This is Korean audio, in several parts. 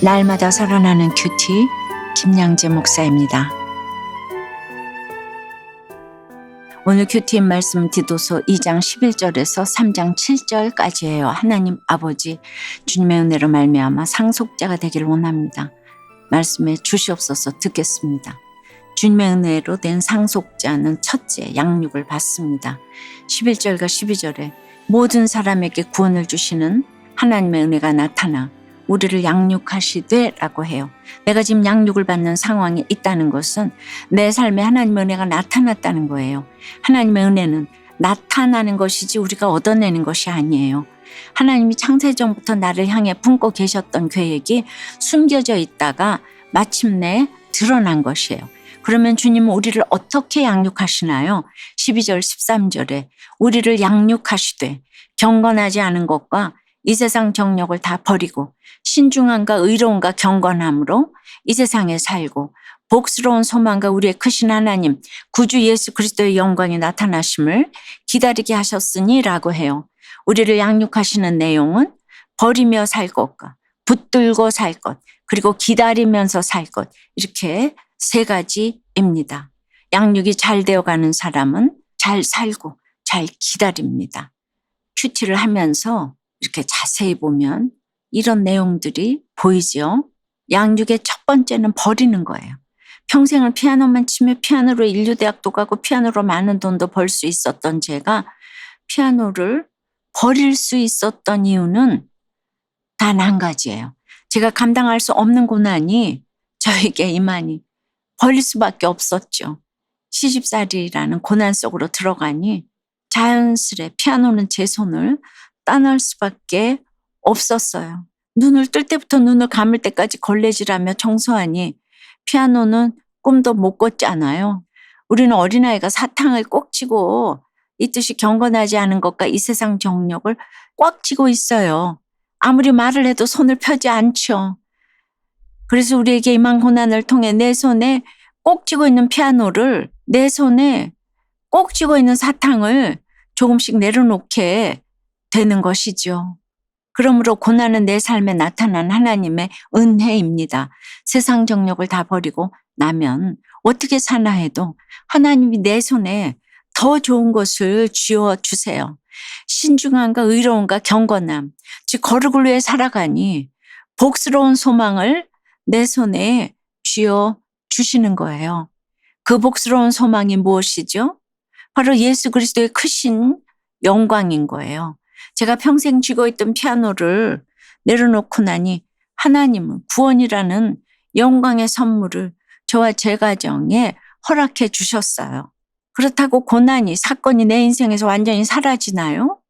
날마다 살아나는 큐티 김양재 목사입니다. 오늘 큐티인 말씀 디도서 2장 11절에서 3장 7절까지예요. 하나님 아버지 주님의 은혜로 말미암아 상속자가 되기를 원합니다. 말씀에 주시옵소서 듣겠습니다. 주님의 은혜로 된 상속자는 첫째 양육을 받습니다. 11절과 12절에 모든 사람에게 구원을 주시는 하나님의 은혜가 나타나 우리를 양육하시되 라고 해요. 내가 지금 양육을 받는 상황에 있다는 것은 내 삶에 하나님의 은혜가 나타났다는 거예요. 하나님의 은혜는 나타나는 것이지 우리가 얻어내는 것이 아니에요. 하나님이 창세전부터 나를 향해 품고 계셨던 계획이 숨겨져 있다가 마침내 드러난 것이에요. 그러면 주님은 우리를 어떻게 양육하시나요? 12절, 13절에 우리를 양육하시되 경건하지 않은 것과 이 세상 정력을 다 버리고 신중함과 의로움과 경건함으로 이 세상에 살고 복스러운 소망과 우리의 크신 하나님 구주 예수 그리스도의 영광이 나타나심을 기다리게 하셨으니라고 해요. 우리를 양육하시는 내용은 버리며 살 것과 붙들고 살 것, 그리고 기다리면서 살 것, 이렇게 세 가지입니다. 양육이 잘 되어가는 사람은 잘 살고 잘 기다립니다. 큐티를 하면서 이렇게 자세히 보면 이런 내용들이 보이죠. 양육의 첫 번째는 버리는 거예요. 평생을 피아노만 치며 피아노로 인류대학도 가고 피아노로 많은 돈도 벌 수 있었던 제가 피아노를 버릴 수 있었던 이유는 단 한 가지예요. 제가 감당할 수 없는 고난이 저에게 이만이 버릴 수밖에 없었죠. 시집살이라는 고난 속으로 들어가니 자연스레 피아노는 제 손을 떠날 수밖에 없었어요. 눈을 뜰 때부터 눈을 감을 때까지 걸레질하며 청소하니 피아노는 꿈도 못 꿨잖아요. 우리는 어린아이가 사탕을 꼭 쥐고 이 뜻이 경건하지 않은 것과 이 세상 정력을 꽉 쥐고 있어요. 아무리 말을 해도 손을 펴지 않죠. 그래서 우리에게 이만 고난을 통해 내 손에 꼭 쥐고 있는 피아노를 내 손에 꼭 쥐고 있는 사탕을 조금씩 내려놓게 되는 것이죠. 그러므로 고난은 내 삶에 나타난 하나님의 은혜입니다. 세상 정력을 다 버리고 나면 어떻게 사나 해도 하나님이 내 손에 더 좋은 것을 쥐어 주세요. 신중함과 의로움과 경건함, 즉 거룩을 위해 살아가니 복스러운 소망을 내 손에 쥐어 주시는 거예요. 그 복스러운 소망이 무엇이죠? 바로 예수 그리스도의 크신 영광인 거예요. 제가 평생 쥐고 있던 피아노를 내려놓고 나니 하나님은 구원이라는 영광의 선물을 저와 제 가정에 허락해 주셨어요. 그렇다고 고난이, 사건이 내 인생에서 완전히 사라지나요?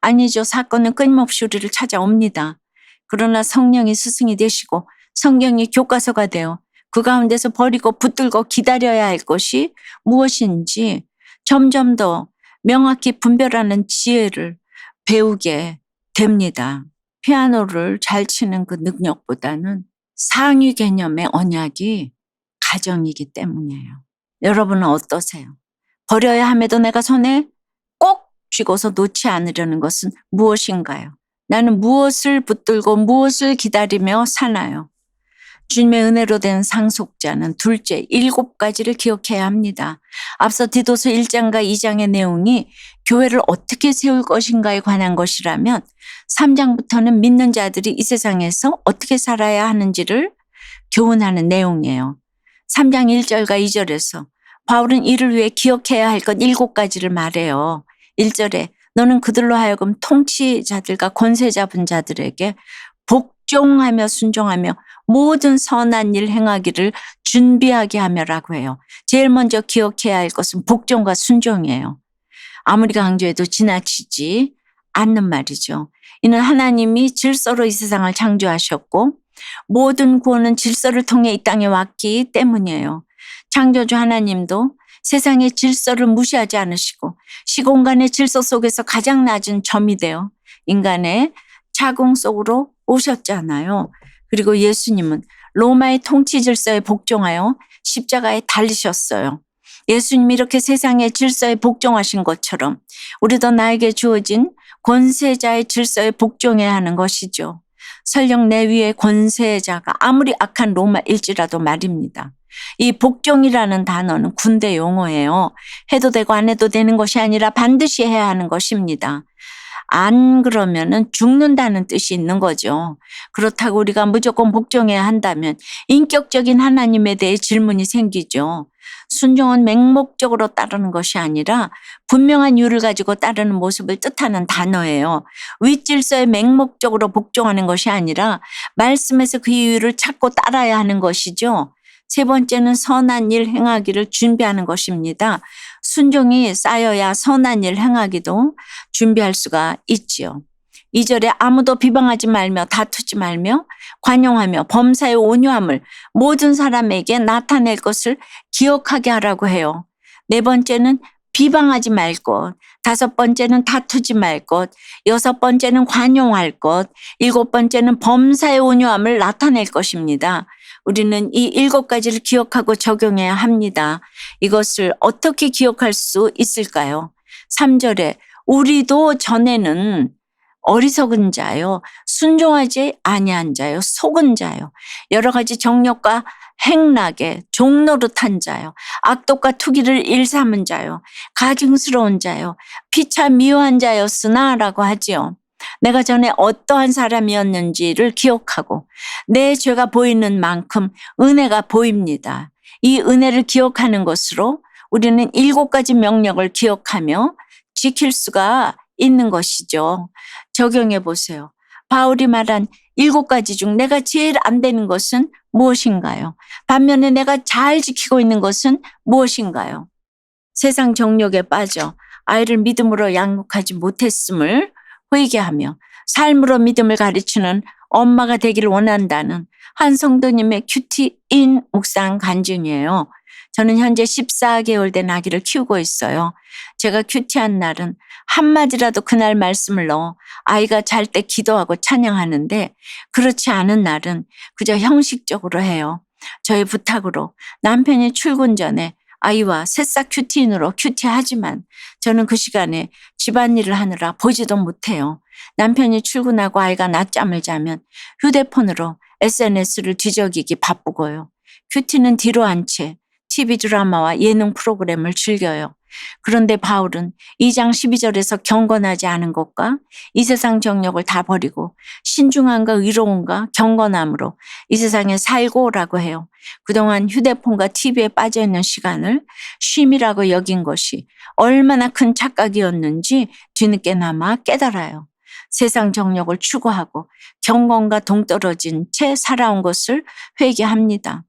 아니죠. 사건은 끊임없이 우리를 찾아옵니다. 그러나 성령이 스승이 되시고 성경이 교과서가 되어 그 가운데서 버리고 붙들고 기다려야 할 것이 무엇인지 점점 더 명확히 분별하는 지혜를 배우게 됩니다. 피아노를 잘 치는 그 능력보다는 상위 개념의 언약이 가정이기 때문이에요. 여러분은 어떠세요? 버려야 함에도 내가 손에 꼭 쥐고서 놓지 않으려는 것은 무엇인가요? 나는 무엇을 붙들고 무엇을 기다리며 사나요? 주님의 은혜로 된 상속자는 둘째, 일곱 가지를 기억해야 합니다. 앞서 디도서 1장과 2장의 내용이 교회를 어떻게 세울 것인가에 관한 것이라면 3장부터는 믿는 자들이 이 세상에서 어떻게 살아야 하는지를 교훈하는 내용이에요. 3장 1절과 2절에서 바울은 이를 위해 기억해야 할 것 일곱 가지를 말해요. 1절에 너는 그들로 하여금 통치자들과 권세 잡은 자들에게 복종하며 순종하며 모든 선한 일 행하기를 준비하게 하며라고 해요. 제일 먼저 기억해야 할 것은 복종과 순종이에요. 아무리 강조해도 지나치지 않는 말이죠. 이는 하나님이 질서로 이 세상을 창조하셨고 모든 구원은 질서를 통해 이 땅에 왔기 때문이에요. 창조주 하나님도 세상의 질서를 무시하지 않으시고 시공간의 질서 속에서 가장 낮은 점이 되어 인간의 자궁 속으로 오셨잖아요. 그리고 예수님은 로마의 통치 질서에 복종하여 십자가에 달리셨어요. 예수님이 이렇게 세상의 질서에 복종하신 것처럼 우리도 나에게 주어진 권세자의 질서에 복종해야 하는 것이죠. 설령 내 위에 권세자가 아무리 악한 로마일지라도 말입니다. 이 복종이라는 단어는 군대 용어예요. 해도 되고 안 해도 되는 것이 아니라 반드시 해야 하는 것입니다. 안 그러면은 죽는다는 뜻이 있는 거죠. 그렇다고 우리가 무조건 복종해야 한다면 인격적인 하나님에 대해 질문이 생기죠. 순종은 맹목적으로 따르는 것이 아니라 분명한 이유를 가지고 따르는 모습을 뜻하는 단어예요. 윗질서에 맹목적으로 복종하는 것이 아니라 말씀에서 그 이유를 찾고 따라야 하는 것이죠. 세 번째는 선한 일 행하기를 준비하는 것입니다. 순종이 쌓여야 선한 일 행하기도 준비할 수가 있지요. 이절에 아무도 비방하지 말며 다투지 말며 관용하며 범사의 온유함을 모든 사람에게 나타낼 것을 기억하게 하라고 해요. 네 번째는 비방하지 말 것, 다섯 번째는 다투지 말 것, 여섯 번째는 관용할 것, 일곱 번째는 범사의 온유함을 나타낼 것입니다. 우리는 이 일곱 가지를 기억하고 적용해야 합니다. 이것을 어떻게 기억할 수 있을까요? 3절에 우리도 전에는 어리석은 자요, 순종하지 아니한 자요, 속은 자요, 여러 가지 정력과 행락에 종노릇한 자요, 악독과 투기를 일삼은 자요, 가증스러운 자요, 피차 미워한 자였으나라고 하지요. 내가 전에 어떠한 사람이었는지를 기억하고 내 죄가 보이는 만큼 은혜가 보입니다. 이 은혜를 기억하는 것으로 우리는 일곱 가지 명령을 기억하며 지킬 수가 있는 것이죠. 적용해 보세요. 바울이 말한 일곱 가지 중 내가 제일 안 되는 것은 무엇인가요? 반면에 내가 잘 지키고 있는 것은 무엇인가요? 세상 정욕에 빠져 아이를 믿음으로 양육하지 못했음을 회개하며 삶으로 믿음을 가르치는 엄마가 되기를 원한다는 한 성도님의 큐티인 묵상 간증이에요. 저는 현재 14개월 된 아기를 키우고 있어요. 제가 큐티한 날은 한마디라도 그날 말씀을 넣어 아이가 잘 때 기도하고 찬양하는데 그렇지 않은 날은 그저 형식적으로 해요. 저의 부탁으로 남편이 출근 전에 아이와 새싹 큐티인으로 큐티하지만 저는 그 시간에 집안일을 하느라 보지도 못해요. 남편이 출근하고 아이가 낮잠을 자면 휴대폰으로 SNS를 뒤적이기 바쁘고요. 큐티는 뒤로 한 채 TV 드라마와 예능 프로그램을 즐겨요. 그런데 바울은 2장 12절에서 경건하지 않은 것과 이 세상 정력을 다 버리고 신중함과 의로움과 경건함으로 이 세상에 살고라고 해요. 그동안 휴대폰과 TV에 빠져 있는 시간을 쉼이라고 여긴 것이 얼마나 큰 착각이었는지 뒤늦게나마 깨달아요. 세상 정력을 추구하고 경건과 동떨어진 채 살아온 것을 회개합니다.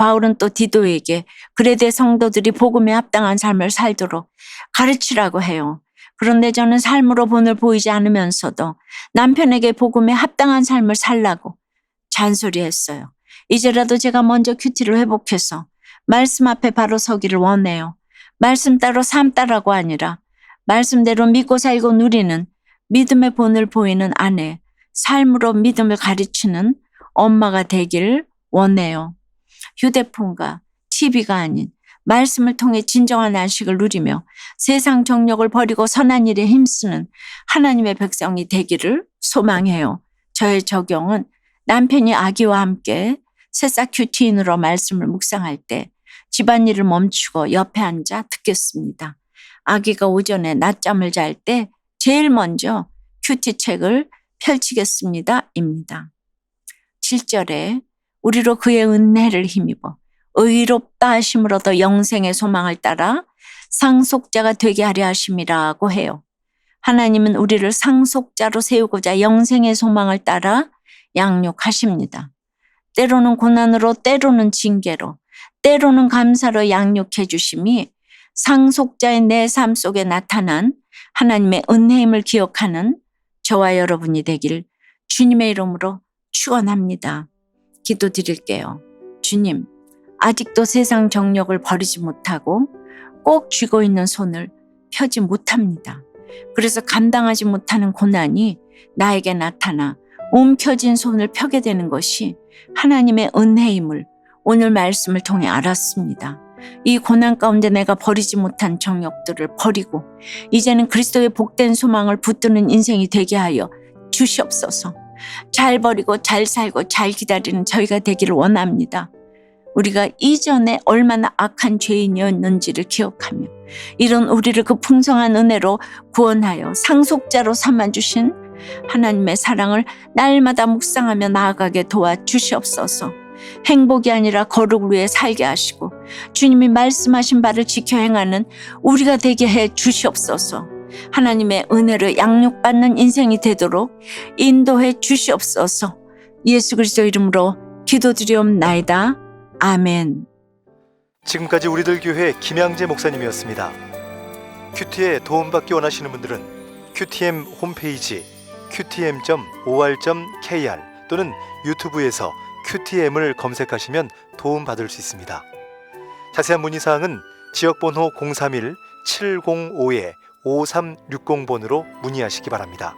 바울은 또 디도에게 그레데 성도들이 복음에 합당한 삶을 살도록 가르치라고 해요. 그런데 저는 삶으로 본을 보이지 않으면서도 남편에게 복음에 합당한 삶을 살라고 잔소리했어요. 이제라도 제가 먼저 큐티를 회복해서 말씀 앞에 바로 서기를 원해요. 말씀 따로 삶 따라고 아니라 말씀대로 믿고 살고 누리는 믿음의 본을 보이는 아내, 삶으로 믿음을 가르치는 엄마가 되길 원해요. 휴대폰과 TV가 아닌 말씀을 통해 진정한 안식을 누리며 세상 정력을 버리고 선한 일에 힘쓰는 하나님의 백성이 되기를 소망해요. 저의 적용은 남편이 아기와 함께 새싹 큐티인으로 말씀을 묵상할 때 집안일을 멈추고 옆에 앉아 듣겠습니다. 아기가 오전에 낮잠을 잘 때 제일 먼저 큐티 책을 펼치겠습니다. 입니다. 7절에 우리로 그의 은혜를 힘입어 의롭다 하심으로 더 영생의 소망을 따라 상속자가 되게 하려 하심이라고 해요. 하나님은 우리를 상속자로 세우고자 영생의 소망을 따라 양육하십니다. 때로는 고난으로, 때로는 징계로, 때로는 감사로 양육해 주심이 상속자의 내 삶 속에 나타난 하나님의 은혜임을 기억하는 저와 여러분이 되길 주님의 이름으로 축원합니다. 기도드릴게요. 주님, 아직도 세상 정력을 버리지 못하고 꼭 쥐고 있는 손을 펴지 못합니다. 그래서 감당하지 못하는 고난이 나에게 나타나 움켜진 손을 펴게 되는 것이 하나님의 은혜임을 오늘 말씀을 통해 알았습니다. 이 고난 가운데 내가 버리지 못한 정욕들을 버리고 이제는 그리스도의 복된 소망을 붙드는 인생이 되게 하여 주시옵소서. 잘 버리고 잘 살고 잘 기다리는 저희가 되기를 원합니다. 우리가 이전에 얼마나 악한 죄인이었는지를 기억하며 이런 우리를 그 풍성한 은혜로 구원하여 상속자로 삼아주신 하나님의 사랑을 날마다 묵상하며 나아가게 도와 주시옵소서. 행복이 아니라 거룩을 위해 살게 하시고 주님이 말씀하신 바를 지켜 행하는 우리가 되게 해 주시옵소서. 하나님의 은혜를 양육받는 인생이 되도록 인도해 주시옵소서. 예수 그리스도 이름으로 기도드리옵나이다. 아멘. 지금까지 우리들 교회 김양재 목사님이었습니다. 큐티에 도움받기 원하시는 분들은 큐티엠 홈페이지 qtm.or.kr 또는 유튜브에서 큐티엠을 검색하시면 도움받을 수 있습니다. 자세한 문의사항은 지역번호 031-705-5360번으로 문의하시기 바랍니다.